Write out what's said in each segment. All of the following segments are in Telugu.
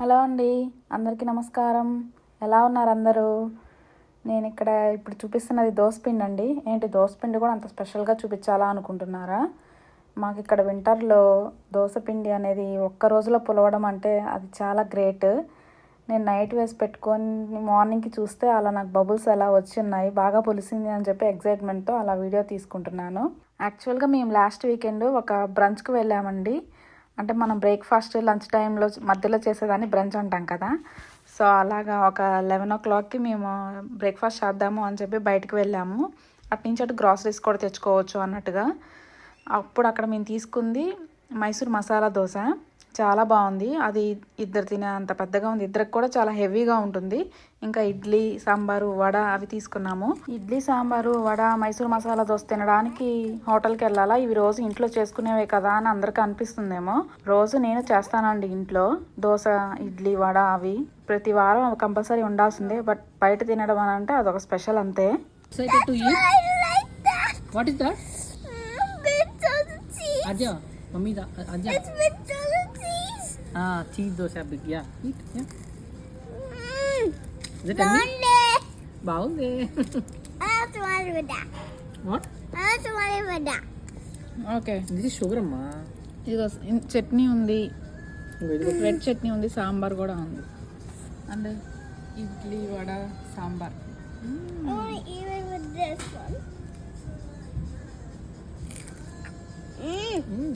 హలో అండి అందరికీ నమస్కారం. ఎలా ఉన్నారు అందరూ? నేను ఇక్కడ ఇప్పుడు చూపిస్తున్నది దోసపిండి అండి. ఏంటి దోసపిండి కూడా అంత స్పెషల్గా చూపించాలా అనుకుంటున్నారా? మాకు ఇక్కడ వింటర్లో దోసపిండి అనేది ఒక్క రోజులో పులవడం అంటే అది చాలా గ్రేట్. నేను నైట్ వేసి పెట్టుకొని మార్నింగ్కి చూస్తే అలా నాకు బబుల్స్ అలా వచ్చిన్నాయి బాగా పులిసింది అని చెప్పి ఎగ్జైట్మెంట్తో అలా వీడియో తీసుకుంటున్నాను. యాక్చువల్గా మేము లాస్ట్ వీకెండ్ ఒక బ్రంచ్కి వెళ్ళామండి. అంటే మనం బ్రేక్ఫాస్ట్ లంచ్ టైంలో మధ్యలో చేసేదాన్ని బ్రంచ్ అంటాం కదా. సో అలాగా ఒక లెవెన్ ఓ క్లాక్కి మేము బ్రేక్ఫాస్ట్ చేద్దాము అని చెప్పి బయటకు వెళ్ళాము. అటు నుంచి అటు గ్రాసరీస్ కూడా తెచ్చుకోవచ్చు అన్నట్టుగా. అప్పుడు అక్కడ మేము తీసుకుంది మైసూర్ మసాలా దోశ. చాలా బాగుంది. అది ఇద్దరు తినే అంత పెద్దగా ఉంది. ఇద్దరికి కూడా చాలా హెవీగా ఉంటుంది. ఇంకా ఇడ్లీ సాంబారు వడ అవి తీసుకున్నాము. ఇడ్లీ సాంబారు వడ మైసూర్ మసాలా దోశ తినడానికి హోటల్కి వెళ్ళాలా? ఇవి రోజు ఇంట్లో చేసుకునేవే కదా అని అందరికీ అనిపిస్తుందేమో. రోజు నేను చేస్తానండి ఇంట్లో దోశ ఇడ్లీ వడ అవి. ప్రతి వారం కంపల్సరీ ఉండాల్సిందే. బట్ బయట తినడం అని అంటే అదొక స్పెషల్ అంతే? I like that. Cheese dosa big yeah. Eat yeah. బాగుంది. ఓకే ఇది షుగర్ అమ్మా. ఇదిగో చట్నీ ఉంది. రెడ్ చట్నీ ఉంది సాంబార్ కూడా ఉంది. And idli vada sambar.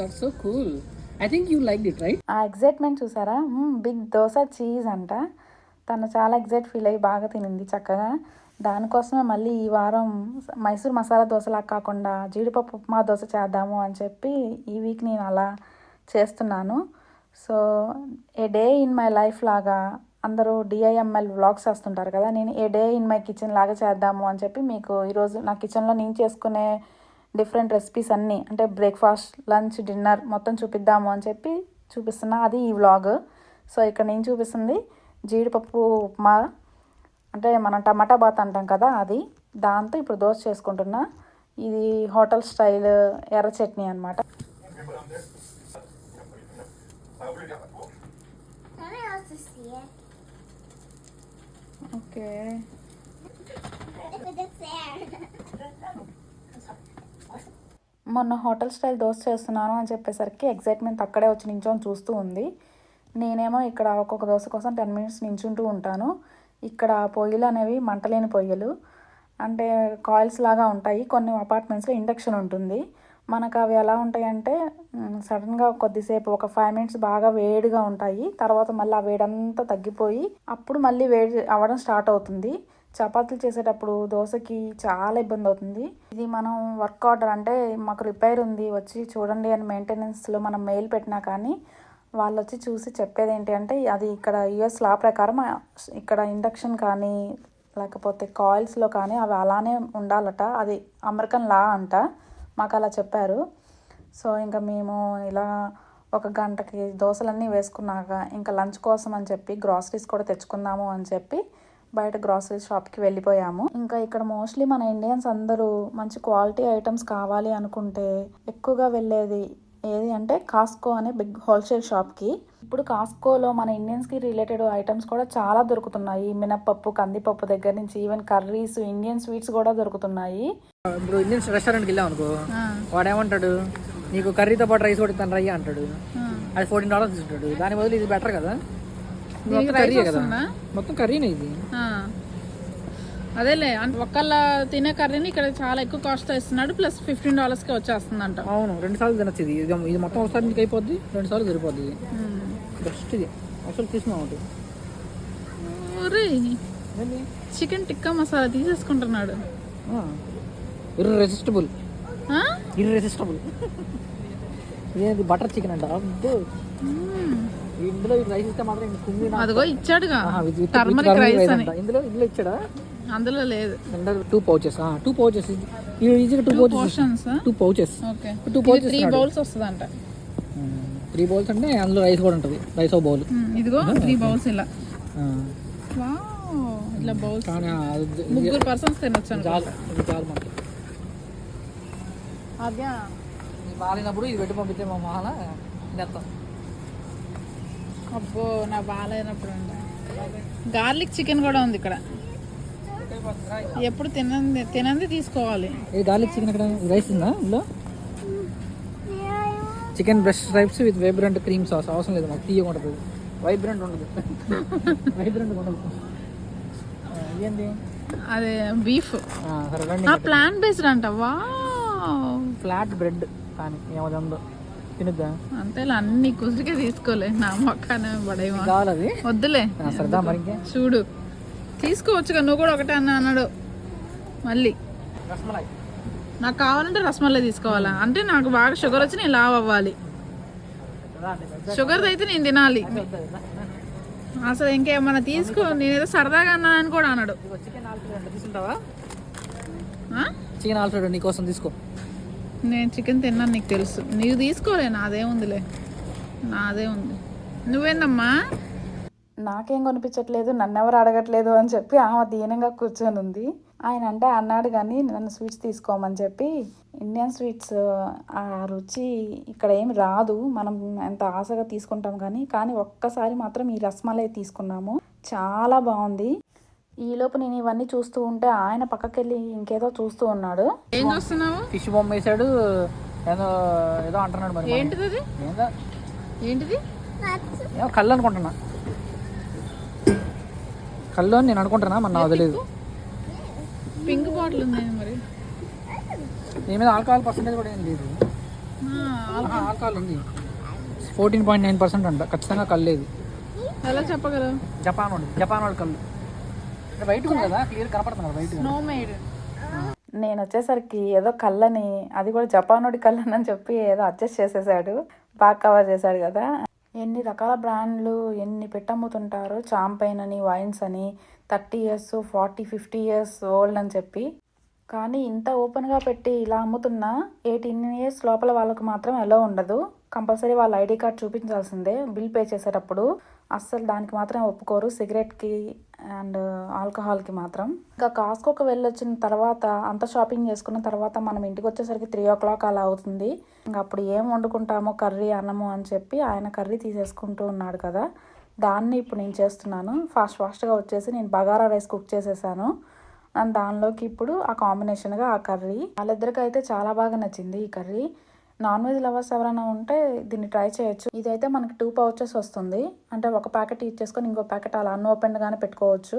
That's so cool I think you like it right ఆ ఎగ్జైట్మెంట్ చూసారా? బిగ్ దోశ చీజ్ అంట. తను చాలా ఎగ్జైట్ ఫీల్ అయ్యి బాగా తినింది చక్కగా. దానికోసమే మళ్ళీ ఈ వారం మైసూర్ మసాలా దోశలా కాకుండా జీడిపప్పు ఉప్మా దోశ చేద్దాము అని చెప్పి ఈ వీక్ నేను అలా చేస్తున్నాను. So a day in my life లాగా అందరూ డిఐఎంఎల్ వ్లాగ్స్ వస్తుంటారు కదా. నేను a day in my kitchen లాగా చేద్దాము అని చెప్పి మీకు ఈరోజు నా కిచెన్లో నేను చేసుకునే డిఫరెంట్ రెసిపీస్ అన్నీ అంటే బ్రేక్ఫాస్ట్ లంచ్ డిన్నర్ మొత్తం చూపిద్దాము అని చెప్పి చూపిస్తున్నా. అది ఈ వ్లాగ్. సో ఇక్కడ నేను చూపిస్తుంది జీడిపప్పు ఉప్మా. అంటే మనం టమాటా బాత్ అంటాం కదా అది. దాంతో ఇప్పుడు దోశ చేసుకుంటున్నా. ఇది హోటల్ స్టైల్ ఎర్ర చట్నీ అనమాట? ఓకే. మొన్న హోటల్ స్టైల్ దోశ చేస్తున్నాను అని చెప్పేసరికి ఎగ్జైట్మెంట్ అక్కడే వచ్చి నించొని చూస్తూ ఉంది. నేనేమో ఇక్కడ ఒక్కొక్క దోశ కోసం టెన్ మినిట్స్ నించుంటూ ఉంటాను. ఇక్కడ పొయ్యిలు అనేవి మంటలేని పొయ్యిలు. అంటే కాయిల్స్ లాగా ఉంటాయి. కొన్ని అపార్ట్మెంట్స్లో ఇండక్షన్ ఉంటుంది. మనకు అవి ఎలా ఉంటాయంటే సడన్గా కొద్దిసేపు ఒక ఫైవ్ మినిట్స్ బాగా వేడిగా ఉంటాయి. తర్వాత మళ్ళీ ఆ వేడంతా తగ్గిపోయి అప్పుడు మళ్ళీ వేడి అవ్వడం స్టార్ట్ అవుతుంది. చపాతీలు చేసేటప్పుడు దోశకి చాలా ఇబ్బంది అవుతుంది ఇది మనం వర్క్ ఆర్డర్ అంటే మాకు రిపేర్ ఉంది వచ్చి చూడండి అని మెయింటెనెన్స్లో మనం మెయిల్ పెట్టినా కానీ వాళ్ళు వచ్చి చూసి చెప్పేది ఏంటి అంటే అది ఇక్కడ యుఎస్ లా ప్రకారం ఇక్కడ ఇండక్షన్ కానీ లేకపోతే కాయిల్స్లో కానీ అవి అలానే ఉండాలట. అది అమెరికన్ లా అంట మాకు అలా చెప్పారు. సో ఇంకా మేము ఇలా ఒక గంటకి దోశలన్నీ వేసుకున్నాక ఇంకా లంచ్ కోసం అని చెప్పి గ్రాసరీస్ కూడా తెచ్చుకుందాము అని చెప్పి బయట గ్రాసరీ షాప్కి వెళ్ళిపోయాము. ఇంకా ఇక్కడ మోస్ట్లీ మన ఇండియన్స్ అందరూ మంచి క్వాలిటీ ఐటమ్స్ కావాలి అనుకుంటే ఎక్కువగా వెళ్ళేది ఏది అంటే కాస్కో అనే బిగ్ హోల్సేల్ షాప్కి ఇప్పుడు కాస్కోలో మన ఇండియన్స్కి రిలేటెడ్ ఐటమ్స్ కూడా చాలా దొరుకుతున్నాయి. మినప్పప్పు కందిపప్పు దగ్గర నుంచి ఈవెన్ కర్రీస్ ఇండియన్ స్వీట్స్ కూడా దొరుకుతున్నాయి. ఇప్పుడు ఇండియన్ రెస్టారెంట్కి వెళ్ళాం అనుకో వాడు ఏమంటాడు నీకు కర్రీతో పాటు రైస్ కూడా తను రయ్య అంటాడు. అది ఫోర్టీన్ డాలర్స్ ఇస్తాడు దాని బదులు ఇది బెటర్ కదా. కర్రీ కదా? మొత్తం కర్రీనే ఇది. అదేలే అంటే ఒకళ్ళ తినే కర్రీని ఇక్కడ చాలా ఎక్కువ కాస్ట్ ఇస్తున్నాడు ప్లస్ ఫిఫ్టీన్ డాలర్స్కి వచ్చేస్తుందంట. అవును రెండు సార్లు తినచ్చు ఇది. ఇది మొత్తం ఒకసారి నీకు అయిపోద్ది రెండు సార్లు సరిపోద్ది ఇది. బెస్ట్ ఇది. అసలు తీసుకున్నాం ఒకటి. చికెన్ టిక్కా మసాలా తీసేసుకుంటున్నాడు. ఇర్రెసిస్టబుల్? ఇర్రెసిస్టబుల్ ఇదేంటి బటర్ చికెన్ అంట? అబ్బో. ఇందులో ఇది రైస్ ఇస్తే మాత్రం నా- అదిగో ఇచ్చాడుగా. టర్మరిక్ రైస్ అని. ఇందులో ఇందులో ఇచ్చాడా? అందులో లేదు. టూ పౌచెస్ టూ పౌచెస్ ఈజీగా two pouches two pouches okay two pouches three bowls వస్తుందంట. త్రీ బౌల్స్ అంటే అందులో రైస్ కూడా ఉంటుంది. రైస్ ఒక బౌల్ ఉమ్, ఇదిగో త్రీ బౌల్స్ ఇలా. ఇట్లా బౌల్స్ అది- ముగ్గురు పర్సన్స్ తినొచ్చు. చాలు. ఇది చాలు మనకి ఇది బాగాలేనప్పుడు ఇది పెట్టి పంపితే మా మహాల నెత్తాం. అబ్బో నా బాగాలేనప్పుడు గార్లిక్ చికెన్ కూడా ఉంది ఇక్కడ. ఎప్పుడు తినంది తినంది తీసుకోవాలి. ఇది గార్లిక్ చికెన్ ఇక్కడ రైస్ ఉందా ఇందులో? Chicken breast strips with vibrant cream sauce. అవసరం లేదు మాకు తీయగా ఉంటుంది. వైబ్రెంట్ ఉండదు. వైబ్రెంట్ ఉండదు. అదే బీఫ్. ప్లాన్ బేస్డ్ అంట. వా ఫ్లాట్ బ్రెడ్ కానీ ఉందో తినుద్దా? అంతేలా అన్ని కుసిరికే తీసుకోలే. నా మొక్కనే పడేమో కావాలి వద్దులే. సరదా మరి చూడు. తీసుకోవచ్చుగా నువ్వు కూడా ఒకటే అన్న అన్నాడు. మళ్ళీ. రసమలై. నాకు కావాలంటే రసమల్లై తీసుకోవాలా? అంటే నాకు బాగా షుగర్ వచ్చి నేను లావ్ అవ్వాలి. షుగర్ అయితే నేను తినాలి. అసలు ఇంకేమన్నా తీసుకో నేనేదో సరదాగా అన్నానని కూడా అన్నాడు? చికెన్ ఆల్ఫ్రెడ్ నీకోసం తీసుకో. నేను చికెన్ తిన్నాను నీకు తెలుసు. నీవు తీసుకోలే నాదే ఉందిలే. నాదే ఉంది. నువ్వేందమ్మా? నాకేం కొనిపించట్లేదు నన్ను ఎవరు అడగట్లేదు అని చెప్పి ఆమె దీనంగా కూర్చొని ఉంది. ఆయన అంటే అన్నాడు కానీ నన్ను స్వీట్స్ తీసుకోమని చెప్పి. ఇండియన్ స్వీట్స్ ఆ రుచి ఇక్కడ ఏమి రాదు. మనం ఎంత ఆశగా తీసుకుంటాం కానీ కానీ ఒక్కసారి మాత్రం ఈ రసమలై తీసుకున్నాము. చాలా బాగుంది. ఈలోపు నేను ఇవన్నీ చూస్తూ ఉంటే ఆయన పక్కకెళ్ళి ఇంకేదో చూస్తూ ఉన్నాడు. ఏం చూస్తున్నావు? ఫిష్ బొమ్మ వేసాడు ఏదో ఏదో అంటున్నాడు మరి ఏంటిది అది? ఏందో? ఏంటిది? ఏమో కళ్ళు అనుకుంటున్నా. కళ్ళు అని నేను అనుకుంటున్నా మన నాకు తెలియదు పింక్ బాటిల్ ఉంది మరి. దీని మీద ఆల్కహాల్ పర్సెంటేజ్ కూడా ఏం లేదు. ఆల్కహాల్ ఉంది. ఫోర్టీన్ పాయింట్ నైన్ పర్సెంట్ అంట ఖచ్చితంగా కళ్ళు లేదు. ఎలా చెప్పగలవు? జపాన్ వాడు జపాన్ వాడు కళ్ళు. వైట్ ఉంది కదా క్లియర్ కనపడుతున్నారు వైట్. నో మేడ్ నేను వచ్చేసరికి ఏదో కళ్ళని అది కూడా జపానుడి కళ్ళని అని చెప్పి ఏదో అడ్జస్ట్ చేసేసాడు. బాగా కవర్ చేశాడు కదా. ఎన్ని రకాల బ్రాండ్లు ఎన్ని పెట్టమ్ముతుంటారు చాంపైన్ అని వైన్స్ అని thirty years forty fifty years old అని చెప్పి. కానీ ఇంత ఓపెన్గా పెట్టి ఇలా అమ్ముతున్నా ఎయిటీన్ ఇయర్స్ లోపల వాళ్ళకు మాత్రం ఎలా ఉండదు. కంపల్సరీ వాళ్ళ ఐడి కార్డ్ చూపించాల్సిందే బిల్ పే చేసేటప్పుడు. అస్సలు దానికి మాత్రం ఒప్పుకోరు సిగరెట్కి అండ్ ఆల్కహాల్కి మాత్రం. ఇంకా కాస్కోకి వెళ్ళొచ్చిన తర్వాత అంత షాపింగ్ చేసుకున్న తర్వాత మనం ఇంటికి వచ్చేసరికి త్రీ ఓ క్లాక్ అలా అవుతుంది. ఇంకా అప్పుడు ఏం వండుకుంటామో కర్రీ అన్నము అని చెప్పి ఆయన కర్రీ తీసేసుకుంటూ ఉన్నాడు కదా. దాన్ని ఇప్పుడు నేను చేస్తున్నాను. ఫాస్ట్ ఫాస్ట్గా వచ్చేసి నేను బగారా రైస్ కుక్ చేసేసాను. అండ్ దానిలోకి ఇప్పుడు ఆ కాంబినేషన్గా ఆ కర్రీ. వాళ్ళిద్దరికైతే చాలా బాగా నచ్చింది ఈ కర్రీ. నాన్ వెజ్ లవర్స్ ఎవరైనా ఉంటే దీన్ని ట్రై చేయొచ్చు. ఇదైతే మనకి టూ పౌచెస్ వస్తుంది. అంటే ఒక ప్యాకెట్ ఇచ్చేసుకొని ఇంకో ప్యాకెట్ అలా అన్ఓపెన్డ్ గానే పెట్టుకోవచ్చు.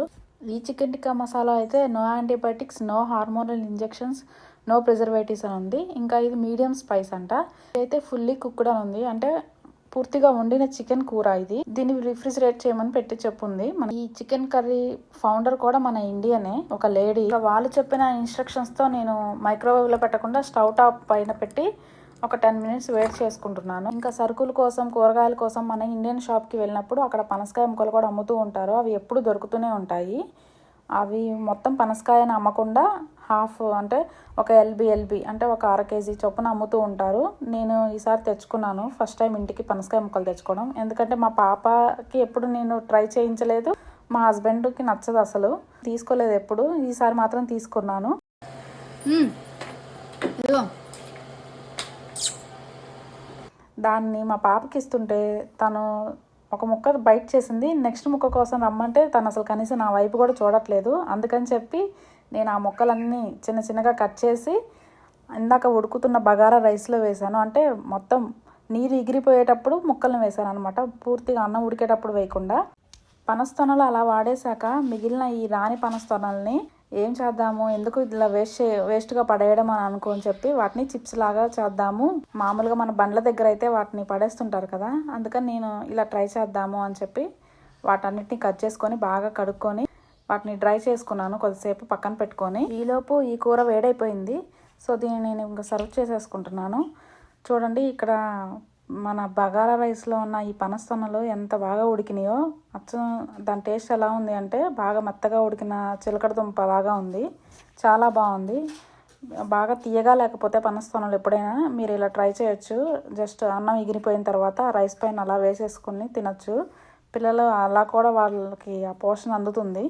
ఈ చికెన్ టిక్కా మసాలా అయితే no antibiotics no hormonal injections no preservatives అని ఉంది. ఇంకా ఇది మీడియం స్పైస్ అంట. ఇదైతే ఫుల్లీ కుక్డ్ అని ఉంది. అంటే పూర్తిగా వండిన చికెన్ కూర ఇది. దీన్ని రిఫ్రిజిరేట్ చేయమని పెట్టి చెప్పుంది. మన ఈ చికెన్ కర్రీ ఫౌండర్ కూడా మన ఇండియనే ఒక లేడీ. వాళ్ళు చెప్పిన ఇన్స్ట్రక్షన్స్తో నేను మైక్రోవేవ్లో పెట్టకుండా స్టవ్ టాప్ పైన పెట్టి ఒక టెన్ మినిట్స్ వెయిట్ చేసుకుంటున్నాను. ఇంకా సరుకుల కోసం కూరగాయల కోసం మన ఇండియన్ షాప్కి వెళ్ళినప్పుడు అక్కడ పనసకాయ ముక్కలు కూడా అమ్ముతూ ఉంటారు. అవి ఎప్పుడు దొరుకుతూనే ఉంటాయి. అవి మొత్తం పనసకాయని అమ్మకుండా హాఫ్ అంటే ఒక ఎల్బి ఎల్బి అంటే ఒక అర కేజీ చొప్పున అమ్ముతూ ఉంటారు. నేను ఈసారి తెచ్చుకున్నాను. ఫస్ట్ టైం ఇంటికి పనసకాయ ముక్కలు తెచ్చుకోవడం. ఎందుకంటే మా పాపకి ఎప్పుడు నేను ట్రై చేయించలేదు. మా హస్బెండ్కి నచ్చదు అసలు. తీసుకోలేదు ఎప్పుడు. ఈసారి మాత్రం తీసుకున్నాను. దాన్ని మా పాపకి ఇస్తుంటే తను ఒక ముక్క బైట్ చేసింది నెక్స్ట్ ముక్క కోసం రమ్మంటే తను అసలు కనీసం నా వైపు కూడా చూడట్లేదు. అందుకని చెప్పి నేను ఆ ముక్కలన్నీ చిన్న చిన్నగా కట్ చేసి ఇందాక ఉడుకుతున్న బగారా రైస్లో వేసాను అంటే మొత్తం నీరు ఎగిరిపోయేటప్పుడు ముక్కలను వేసాను అనమాట పూర్తిగా అన్నం ఉడికేటప్పుడు వేయకుండా. పనస్తొనలు అలా వాడేశాక మిగిలిన ఈ రాని పనస్తొనల్ని ఏం చేద్దాము? ఎందుకు ఇలా వేస్ట్ వేస్ట్గా పడేయడం అని అనుకోని చెప్పి వాటిని చిప్స్ లాగా చేద్దాము. మామూలుగా మన బండ్ల దగ్గర అయితే వాటిని పడేస్తుంటారు కదా. అందుకని నేను ఇలా ట్రై చేద్దాము అని చెప్పి వాటన్నిటిని కట్ చేసుకొని బాగా కడుక్కొని వాటిని డ్రై చేసుకున్నాను కొద్దిసేపు పక్కన పెట్టుకొని. ఈలోపు ఈ కూర వేడైపోయింది. సో దీన్ని నేను ఇంకా సర్వ్ చేసేసుకుంటున్నాను. చూడండి ఇక్కడ మన బగారా రైస్లో ఉన్న ఈ పనస్తనలు ఎంత బాగా ఉడికినాయో అచ్చం దాని టేస్ట్ ఎలా ఉంది అంటే బాగా మెత్తగా ఉడికిన చిలకడ దుంప లాగా ఉంది. చాలా బాగుంది. బాగా తీయగా లేకపోతే పనస్తనలు ఎప్పుడైనా మీరు ఇలా ట్రై చేయొచ్చు. జస్ట్ అన్నం ఎగిరిపోయిన తర్వాత రైస్ పైన అలా వేసేసుకుని తినచ్చు. పిల్లలు అలా కూడా వాళ్ళకి ఆ పోషణ అందుతుంది.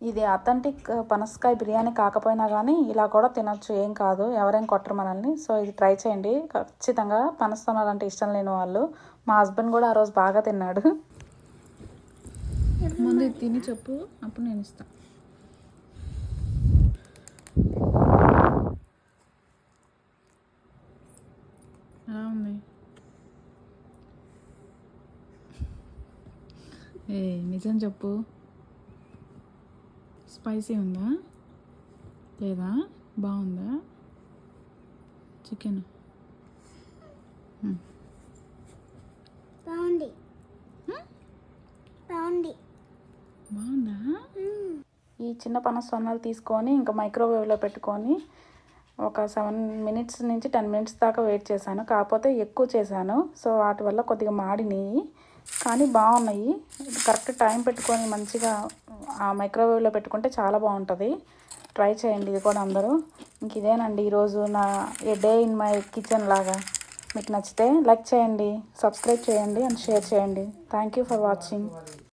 ఇది అథెంటిక్ uh, పనసకాయ బిర్యానీ కాకపోయినా కానీ ఇలా కూడా తినొచ్చు ఏం కాదు. ఎవరేం కొట్టరు మనల్ని. సో ఇది ట్రై చేయండి. ఖచ్చితంగా పనస్తనాలు అంటే ఇష్టం లేని వాళ్ళు. మా హస్బెండ్ కూడా ఆ రోజు బాగా తిన్నాడు. ముందు ఇది తిని చెప్పు. అప్పుడు నేను ఇస్తాను ఎలా ఉంది? ఏ నిజం చెప్పు. స్పైసీ ఉందా? లేదా? బాగుందా? చికెన్. Boundy. Boundy. బాగుందా. ఈ చిన్న పనసొన్నలు తీసుకొని ఇంకా మైక్రోవేవ్లో పెట్టుకొని ఒక సెవెన్ మినిట్స్ నుంచి టెన్ మినిట్స్ దాకా వెయిట్ చేశాను. కాకపోతే ఎక్కువ చేశాను. సో వాటి వల్ల కొద్దిగా మాడినాయి. కానీ బాగున్నాయి. కరెక్ట్ టైం పెట్టుకొని మంచిగా ఆ మైక్రోవేవ్లో పెట్టుకుంటే చాలా బాగుంటుంది. ట్రై చేయండి ఇది కూడా అందరూ. ఇంక ఇదేనండి ఈరోజు నా a day in my kitchen లాగా. మీకు నచ్చితే లైక్ చేయండి సబ్స్క్రైబ్ చేయండి అండ్ షేర్ చేయండి. Thank you for watching.